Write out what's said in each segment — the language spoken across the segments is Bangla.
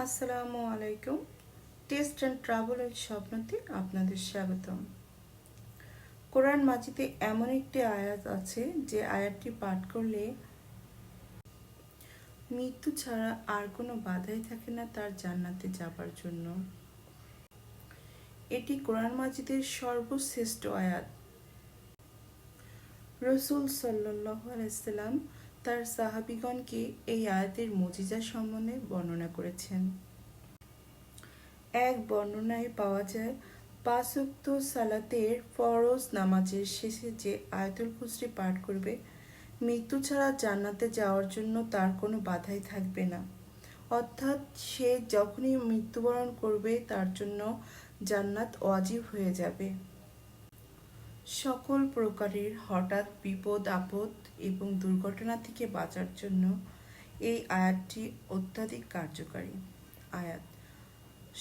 আসসালামু আলাইকুম। টেস্ট অ্যান্ড ট্রাভেলের স্বপ্নতে আপনাদের স্বাগতম। কোরআন মাজিদে এমন একটি আয়াত আছে যে আয়াতটি পাঠ করলে মৃত্যু ছাড়া আর কোনো বাধাই থাকে না তার জান্নাতে যাবার জন্য। এটি কোরআন মাজিদের সর্বশ্রেষ্ঠ আয়াত। রসুল সাল্লাহ আলাইসাল্লাম তার সাহাবিগণকে এই আয়াতের মজিজা সম্বন্ধে বর্ণনা করেছেন। এক বর্ণনায় পাওয়া যায় পাঁচোক্ত সালাতের ফরজ নামাজের শেষে যে আয়াতুল কুসরি পাঠ করবে, মৃত্যু ছাড়া জান্নাতে যাওয়ার জন্য তার কোনো বাধাই থাকবে না। অর্থাৎ সে যখনই মৃত্যুবরণ করবে, তার জন্য জান্নাত ওয়াজিব হয়ে যাবে। সকল প্রকারের হঠাৎ বিপদ, আপদ এবং দুর্ঘটনা থেকে বাঁচার জন্য এই আয়াতটি অত্যাধিক কার্যকারী আয়াত।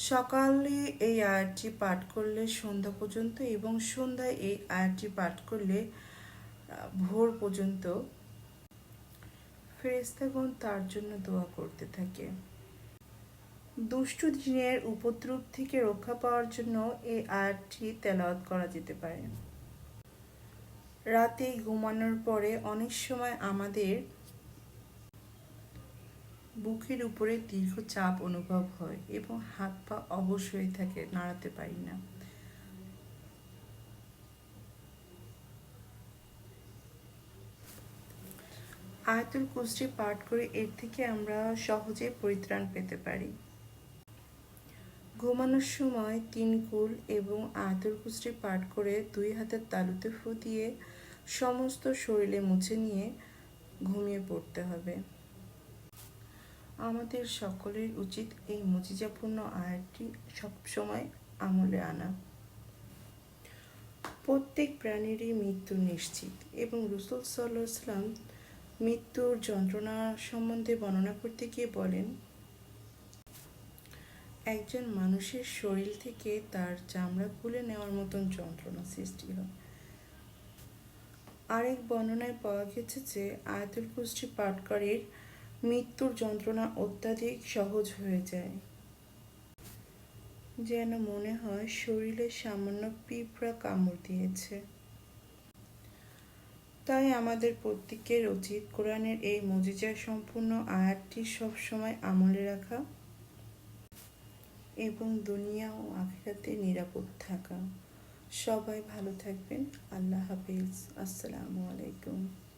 সকালে এই আয়াতটি পাঠ করলে সন্ধ্যা পর্যন্ত এবং সন্ধ্যায় এই আয়াতটি পাঠ করলে ভোর পর্যন্ত ফেরেস্তাগণ তার জন্য দোয়া করতে থাকে। দুষ্টু দিনের উপদ্রব থেকে রক্ষা পাওয়ার জন্য এই আয়াতটি তেলাওয়াত করা যেতে পারে। রাতে ঘুমানোর পরে অনেক সময় আমাদের বুকের উপরে দীর্ঘ চাপ অনুভব হয় এবং হাত পা অবশ হয়ে থাকে, নাড়াতে পারি না। আয়তুল কুস্তি পাঠ করে এর থেকে আমরা সহজে পরিত্রাণ পেতে পারি। ঘুমানোর সময় তিন কুল এবং আয়তুল কুস্তি পাঠ করে দুই হাতের তালুতে ফু দিয়ে সমস্ত শরীরে মুছে নিয়ে ঘুমিয়ে পড়তে হবে। আমাদের সকলের উচিত এই মজিজাপূর্ণ আয়াতটি সবসময় আমলে আনা। প্রত্যেক প্রাণীরই মৃত্যু নিশ্চিত এবং রসুল ইসলাম মৃত্যুর যন্ত্রণা সম্বন্ধে বর্ণনা করতে গিয়ে বলেন একজন মানুষের শরীর থেকে তার চামড়া খুলে নেওয়ার মতন যন্ত্রণা সৃষ্টি হয়। আরেক বর্ণনায় পাওয়া গেছে যে, আয়াতুল কুষ্টি পাটকারীর মৃত্যুর যন্ত্রণা অত্যাধিক সহজ হয়ে যায়। যেন মনে হয় শরীরে সামান্য পিঁপড়া কামড় দিয়েছে। তাই আমাদের প্রত্যেকের উচিত কোরআনের এই মজিজা সম্পূর্ণ আয়াতটি সবসময় আমলে রাখা। এবং দুনিয়া ও আখিরাতে নিরাপদ থাকা। সবাই ভালো থাকবেন। আল্লাহ হাফিজ। আসসালামু আলাইকুম।